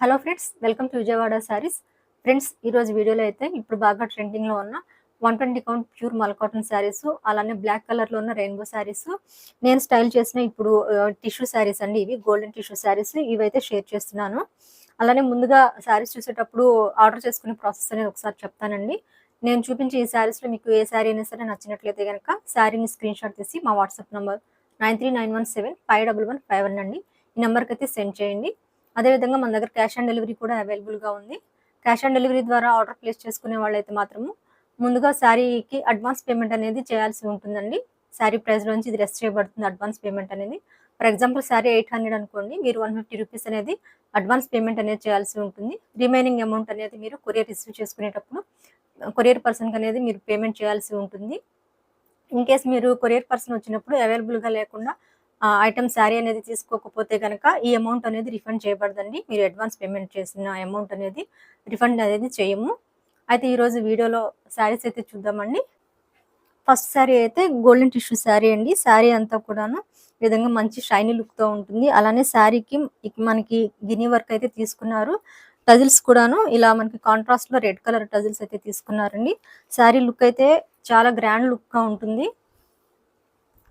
Hello friends welcome to Vijayawada saris. Friends ఈరోజు వీడియోలో అయితే ఇప్పుడు బాగా ట్రెండింగ్లో ఉన్న one twenty count pure mul cotton saris అలానే బ్లాక్ కలర్లో ఉన్న రెయిన్బో శారీస్. నేను స్టైల్ చేసిన ఇప్పుడు టిష్యూ శారీస్ అండి ఇవి గోల్డెన్ టిష్యూ శారీస్. ఇవైతే షేర్ చేస్తున్నాను. అలానే ముందుగా శారీస్ చూసేటప్పుడు ఆర్డర్ చేసుకునే ప్రాసెస్ అనేది ఒకసారి చెప్తానండి. నేను చూపించే ఈ శారీస్లో మీకు ఏ శారీ అయినా సరే నచ్చినట్లయితే కనుక శారీని స్క్రీన్ షాట్ తీసి మా WhatsApp number nine three nine one seven five double one five one అండి. ఈ నెంబర్కి అయితే సెండ్ చేయండి. అదేవిధంగా మన దగ్గర క్యాష్ ఆన్ డెలివరీ కూడా అవైలబుల్గా ఉంది. క్యాష్ ఆన్ డెలివరీ ద్వారా ఆర్డర్ ప్లేస్ చేసుకునే వాళ్ళైతే మాత్రము ముందుగా శారీకి అడ్వాన్స్ పేమెంట్ అనేది చేయాల్సి ఉంటుందండి. శారీ ప్రైస్లోంచి ఇది రెస్ట్ చేయబడుతుంది అడ్వాన్స్ పేమెంట్ అనేది. For example sari eight hundred అనుకోండి మీరు వన్ ఫిఫ్టీ రూపీస్ అనేది అడ్వాన్స్ పేమెంట్ అనేది చేయాల్సి ఉంటుంది. రిమైనింగ్ అమౌంట్ అనేది మీరు కొరియర్ రిసీవ్ చేసుకునేటప్పుడు కొరియర్ పర్సన్కి అనేది మీరు పేమెంట్ చేయాల్సి ఉంటుంది. ఇన్ కేస్ మీరు కొరియర్ పర్సన్ వచ్చినప్పుడు అవైలబుల్గా లేకుండా ఐటమ్ శారీ అనేది తీసుకోకపోతే కనుక ఈ అమౌంట్ అనేది రిఫండ్ చేయబడదండి. మీరు అడ్వాన్స్ పేమెంట్ చేసిన అమౌంట్ అనేది రిఫండ్ అనేది చేయము. అయితే ఈరోజు వీడియోలో శారీస్ అయితే చూద్దామండి. ఫస్ట్ శారీ అయితే గోల్డెన్ టిష్యూ శారీ అండి. శారీ అంతా కూడాను ఈ విధంగా మంచి షైనీ లుక్తో ఉంటుంది. అలానే శారీకి మనకి గిని వర్క్ అయితే తీసుకున్నారు. టజిల్స్ కూడాను ఇలా మనకి కాంట్రాస్ట్లో రెడ్ కలర్ టజిల్స్ అయితే తీసుకున్నారండి. శారీ లుక్ అయితే చాలా గ్రాండ్ లుక్గా ఉంటుంది.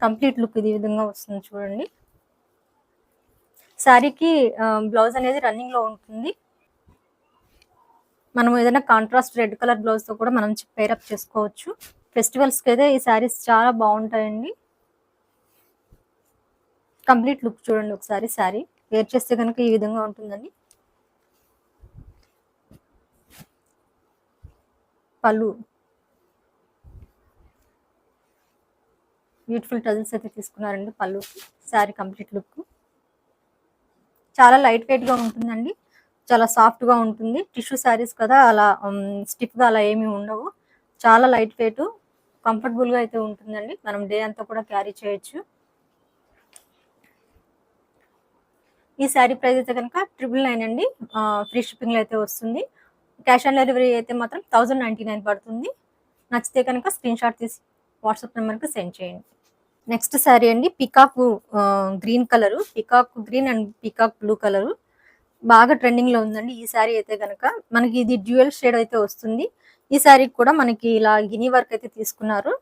కంప్లీట్ లుక్ ఇది విధంగా వస్తుంది చూడండి. శారీకి బ్లౌజ్ అనేది రన్నింగ్లో ఉంటుంది. మనం ఏదైనా కాంట్రాస్ట్ రెడ్ కలర్ బ్లౌజ్తో కూడా మనం పేరప్ చేసుకోవచ్చు. ఫెస్టివల్స్కి అయితే ఈ శారీస్ చాలా బాగుంటాయండి. కంప్లీట్ లుక్ చూడండి ఒకసారి శారీ వేర్ చేస్తే కనుక ఈ విధంగా ఉంటుందండి. పళ్ళు. బ్యూటిఫుల్ టజల్స్ అయితే తీసుకున్నారండి పళ్ళు శారీ కంప్లీట్ లుక్ చాలా లైట్ వెయిట్గా ఉంటుందండి చాలా సాఫ్ట్గా ఉంటుంది. టిష్యూ శారీస్ కదా అలా స్టిఫ్గా అలా ఏమీ ఉండవు. చాలా లైట్ వెయిట్ కంఫర్టబుల్గా అయితే ఉంటుందండి. మనం డే అంతా కూడా క్యారీ చేయొచ్చు. ఈ శారీ ప్రైస్ అయితే కనుక ట్రిపుల్ నైన్ అండి. ఫ్రీ షిప్పింగ్లో అయితే వస్తుంది. క్యాష్ ఆన్ డెలివరీ అయితే మాత్రం థౌజండ్ నైంటీ నైన్ పడుతుంది. నచ్చితే కనుక స్క్రీన్ షాట్ తీసి వాట్సాప్ నెంబర్కి సెండ్ చేయండి. నెక్స్ట్ శారీ అండి peacock green colour. Peacock green and peacock blue colour. బాగా ట్రెండింగ్లో ఉందండి ఈ శారీ అయితే కనుక మనకి ఇది డ్యూయల్ షేడ్ అయితే వస్తుంది. ఈ శారీకి కూడా మనకి ఇలా గిని వర్క్ అయితే తీసుకున్నారు.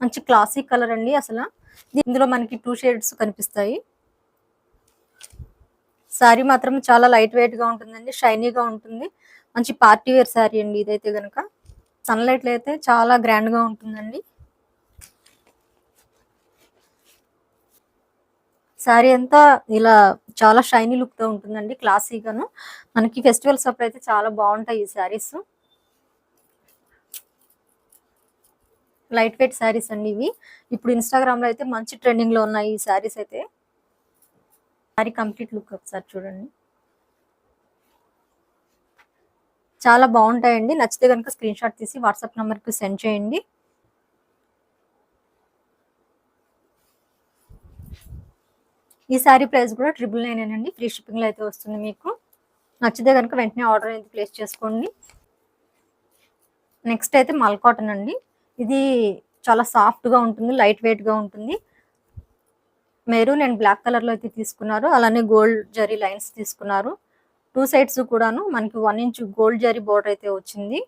మంచి క్లాసిక్ కలర్ అండి అసలు. ఇందులో మనకి టూ షేడ్స్ కనిపిస్తాయి. శారీ మాత్రం చాలా లైట్ వెయిట్గా ఉంటుందండి షైనీగా ఉంటుంది. మంచి పార్టీ వేర్ శారీ అండి ఇదైతే కనుక సన్లైట్లో అయితే చాలా గ్రాండ్గా ఉంటుందండి. శారీ అంతా ఇలా చాలా షైనీ లుక్తో ఉంటుందండి క్లాసీగాను మనకి ఫెస్టివల్స్ అప్పుడు అయితే చాలా బాగుంటాయి ఈ శారీస్ లైట్ వెయిట్ శారీస్ అండి ఇవి. ఇప్పుడు ఇన్స్టాగ్రామ్లో అయితే మంచి ట్రెండింగ్లో ఉన్నాయి ఈ శారీస్ అయితే. శారీ కంప్లీట్ లుక్ ఒకసారి చూడండి. చాలా బాగుంటాయండి. నచ్చితే కనుక స్క్రీన్ షాట్ తీసి వాట్సాప్ నెంబర్కి సెండ్ చేయండి. ఈ శారీ ప్రైస్ కూడా ట్రిపుల్ నైన్ అండి ఫ్రీ షిప్పింగ్లో అయితే వస్తుంది మీకు. నచ్చితే కనుక వెంటనే ఆర్డర్ అయితే ప్లేస్ చేసుకోండి. నెక్స్ట్ అయితే మల్ కాటన్ అండి. ఇది చాలా సాఫ్ట్గా ఉంటుంది లైట్ వెయిట్గా ఉంటుంది. మెరూన్ అండ్ బ్లాక్ కలర్లో అయితే తీసుకున్నారు. అలానే గోల్డ్ జరీ లైన్స్ తీసుకున్నారు. టూ సైడ్స్ కూడాను మనకి one inch gold zari border అయితే వచ్చింది.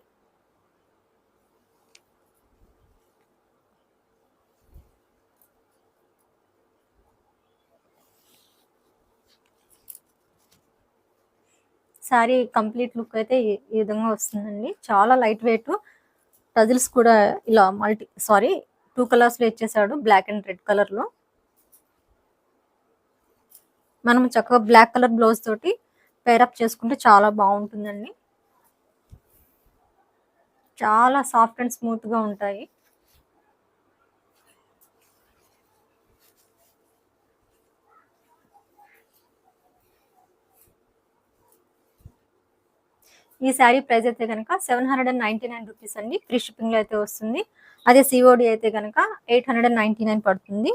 శారీ కంప్లీట్ లుక్ అయితే ఈ విధంగా వస్తుందండి. చాలా లైట్ వెయిట్ టజిల్స్ కూడా ఇలా మల్టీ సారీ టూ కలర్స్లో ఇచ్చేసాడు బ్లాక్ అండ్ రెడ్ కలర్లో. మనం చక్కగా బ్లాక్ కలర్ బ్లౌజ్ తోటి పేరప్ చేసుకుంటే చాలా బాగుంటుందండి. చాలా సాఫ్ట్ అండ్ స్మూత్గా ఉంటాయి. ఈ శారీ ప్రైస్ అయితే కనుక seven hundred and ninety nine rupees అండి. ఫ్రీ షిప్పింగ్లో అయితే వస్తుంది. అదే సిఓడి అయితే కనుక eight hundred and ninety nine పడుతుంది.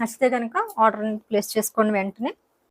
నచ్చితే కనుక ఆర్డర్ ప్లేస్ చేసుకోండి వెంటనే